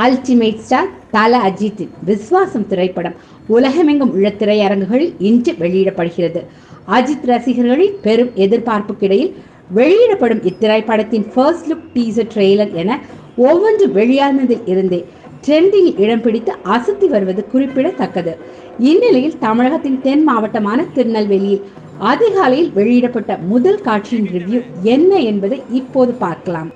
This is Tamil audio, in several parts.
அல்டிமேட் ஸ்டார் தல அஜித்தின் விஸ்வாசம் திரைப்படம். உலகமெங்கும் உள்ள திரையரங்குகளில் இன்று வெளியிடப்படுகிறது. அஜித் ரசிகர்களின் பெரும் எதிர்பார்ப்புக்கிடையில் வெளியிடப்படும் இத்திரைப்படத்தின் ஃபர்ஸ்ட் லுக் டீசர் ட்ரெய்லர் என ஒவ்வொன்று வெளியானதில் இருந்தே ட்ரெண்டிங்கில் இடம் பிடித்து அசத்தி வருவது குறிப்பிடத்தக்கது. இந்நிலையில் தமிழகத்தின் தென் மாவட்டமான திருநெல்வேலியில் அதிகாலையில் வெளியிடப்பட்ட முதல் காட்சியின் ரிவ்யூ என்ன என்பதை இப்போது பார்க்கலாம்.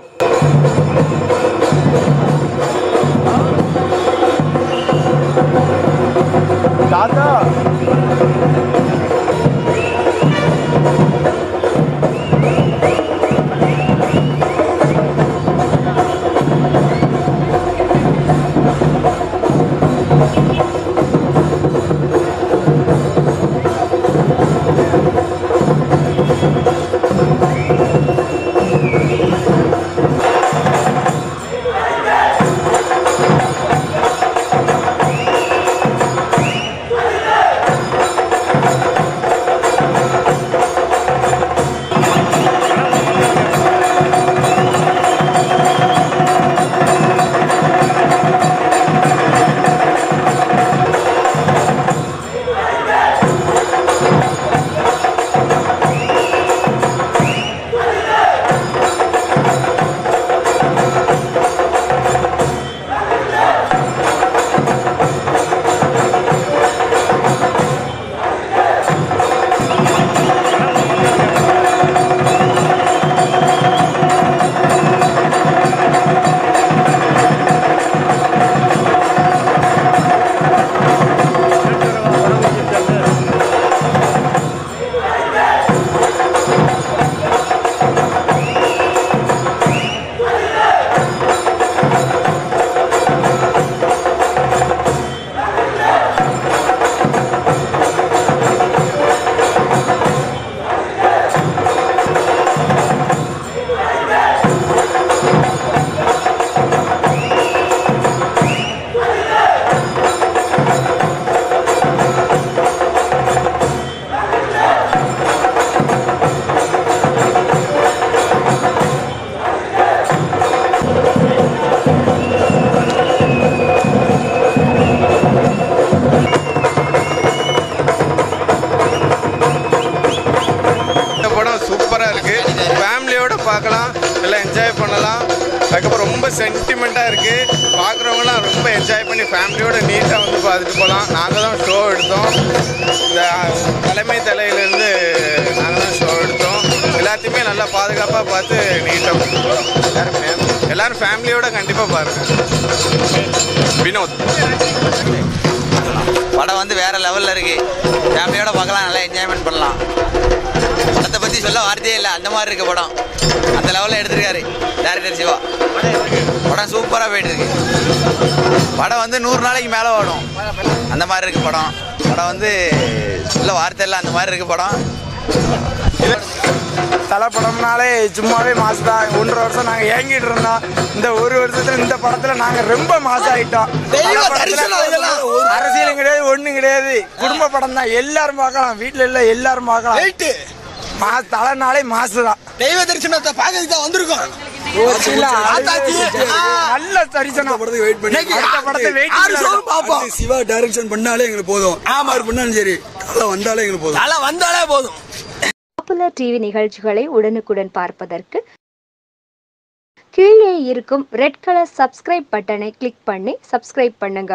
பார்க்கலாம் எல்லாம் என்ஜாய் பண்ணலாம். அதுக்கப்புறம் ரொம்ப சென்டிமெண்ட்டாக இருக்குது பார்க்குறவங்களாம் ரொம்ப என்ஜாய் பண்ணி ஃபேமிலியோடு நீட்டாக வந்து பார்த்துட்டு போகலாம். நாங்கள் தான் ஷோ எடுத்தோம். இந்த தலைமை தலையிலேருந்து நாங்கள் தான் ஷோ எடுத்தோம். எல்லாத்தையுமே நல்லா பாதுகாப்பாக பார்த்து நீட்டாக போகிறோம் fam- எல்லாரும் ஃபேமிலியோடு கண்டிப்பாக பாருங்கள் வினோத். படம் வந்து வேறு லெவலில் இருக்குது ஃபேமிலியோட பார்க்கலாம் நல்லா என்ஜாய்மெண்ட் பண்ணலாம். சொல்ல வார்த்தையே இல்லை. அந்த மாதிரி இருக்கு படம். அந்த லெவலில் எடுத்திருக்காரு. டேரக்டர் சிவா. படம் சூப்பராக போயிட்டு இருக்கு படம் வந்து நூறு நாளைக்கு மேலே ஓடும். அந்த மாதிரி இருக்கு படம். படம் வந்து சொல்ல வார்த்தை இல்லை. அந்த மாதிரி இருக்கு படம். தலை படம்னாலே சும்மாவே மாசு தான். ஒன்றரை வருஷம் நாங்கள் ஏங்கிட்டு இருந்தோம். இந்த ஒரு வருஷத்துல இந்த படத்துல நாங்க ரொம்ப மாசம் ஆயிட்டோம். அரசியலும் கிடையாது ஒண்ணும் கிடையாது. குடும்ப படம் தான் எல்லாரும் பார்க்கலாம். வீட்டுல எல்லாம் எல்லாரும் பார்க்கலாம். மா தலைனாலே மாசு தான் தெய்வ தரிசனத்தை பார்க்கறதுக்கு தான் வந்திருக்கோம். நல்ல தரிசனம். வெயிட் பண்ணி அடுத்த படத்தை பண்ணி சிவா டைரக்ஷன் பண்ணாலே எங்களுக்கு போதும். ஆமார் பண்ணாலும் சரி. தலை வந்தாலே எங்களுக்கு போதும். தலை வந்தாலே போதும். பாப்புலர் டிவி நிகழ்ச்சிகளை உடனுக்குடன் பார்ப்பதற்கு கீழே இருக்கும் ரெட் கலர் சப்ஸ்கிரைப் பட்டனை கிளிக் பண்ணி சப்ஸ்கிரைப் பண்ணுங்க.